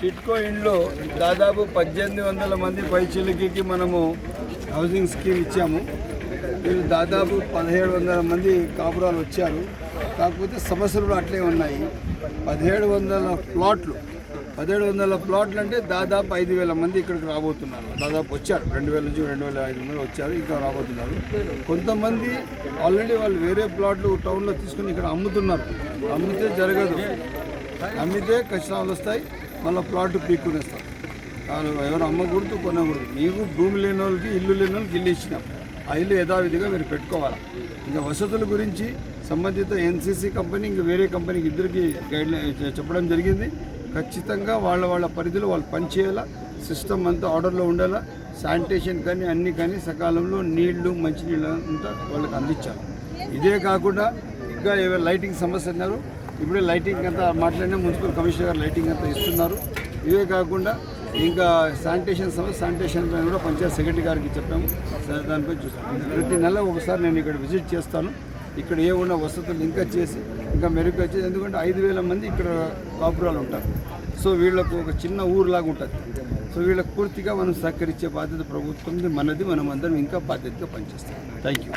టిట్కో ఇండ్లో దాదాపు పద్దెనిమిది వందల మంది పైచిలికి మనము హౌసింగ్ స్కీమ్ ఇచ్చాము. వీళ్ళు దాదాపు పదిహేడు వందల మంది కాపురాలు వచ్చారు. కాకపోతే సమస్యలు అట్లే ఉన్నాయి. పదిహేడు వందల ప్లాట్లు పదిహేడు వందల ప్లాట్లు అంటే దాదాపు ఐదు వేల మంది ఇక్కడికి రాబోతున్నారు. దాదాపు వచ్చారు. రెండు వేల నుంచి రెండు వేల ఐదు వందలు వచ్చారు. ఇంకా రాబోతున్నారు. కొంతమంది ఆల్రెడీ వాళ్ళు వేరే ప్లాట్లు టౌన్లో తీసుకుని ఇక్కడ అమ్ముతున్నారు. అమ్మితే జరగదు. అమ్మితే కష్టాలు వస్తాయి. మళ్ళీ ప్లాట్ పీక్కునేస్తాం వాళ్ళు ఎవరు అమ్మకూడదు కొనకూడదు. మీకు భూమి లేని వాళ్ళకి ఇల్లు లేని వాళ్ళకి ఇల్లు ఇచ్చినాం. ఆ ఇల్లు యథావిధిగా మీరు పెట్టుకోవాలి. ఇంకా వసతుల గురించి సంబంధిత ఎన్సీసీ కంపెనీ ఇంకా వేరే కంపెనీకి ఇద్దరికి గైడ్ చెప్పడం జరిగింది. ఖచ్చితంగా వాళ్ళ వాళ్ళ పరిధిలో వాళ్ళు పనిచేయాలా సిస్టమ్ అంతా ఆర్డర్లో ఉండాలా శానిటేషన్ కానీ అన్నీ కానీ సకాలంలో నీళ్ళు మంచినీళ్ళు అంతా వాళ్ళకి అందించాలి. ఇదే కాకుండా ఇంకా ఏవైనా లైటింగ్ సమస్య అన్నారు ఇప్పుడే లైటింగ్ అంతా మాట్లాడినా మున్సిపల్ కమిషనర్ గారు లైటింగ్ అంతా ఇస్తున్నారు. ఇవే కాకుండా ఇంకా శానిటేషన్ సమస్య శానిటేషన్ పైన కూడా పంచాయత్ సెక్రటరీ గారికి చెప్పాము. దానిపై చూస్తాను ప్రతి నెల ఒకసారి నేను ఇక్కడ విజిట్ చేస్తాను. ఇక్కడ ఏ ఉన్న వసతులు ఇంకా చేసి ఇంకా మెరుగ్గా చేసి ఎందుకంటే ఐదు వేల మంది ఇక్కడ కాపురాలు ఉంటారు. సో వీళ్ళకు ఒక చిన్న ఊరులాగా ఉంటుంది. సో వీళ్ళకి పూర్తిగా మనం సహకరించే బాధ్యత ప్రభుత్వంది మనది మనం అందరం ఇంకా బాధ్యతగా పనిచేస్తాం. Thank you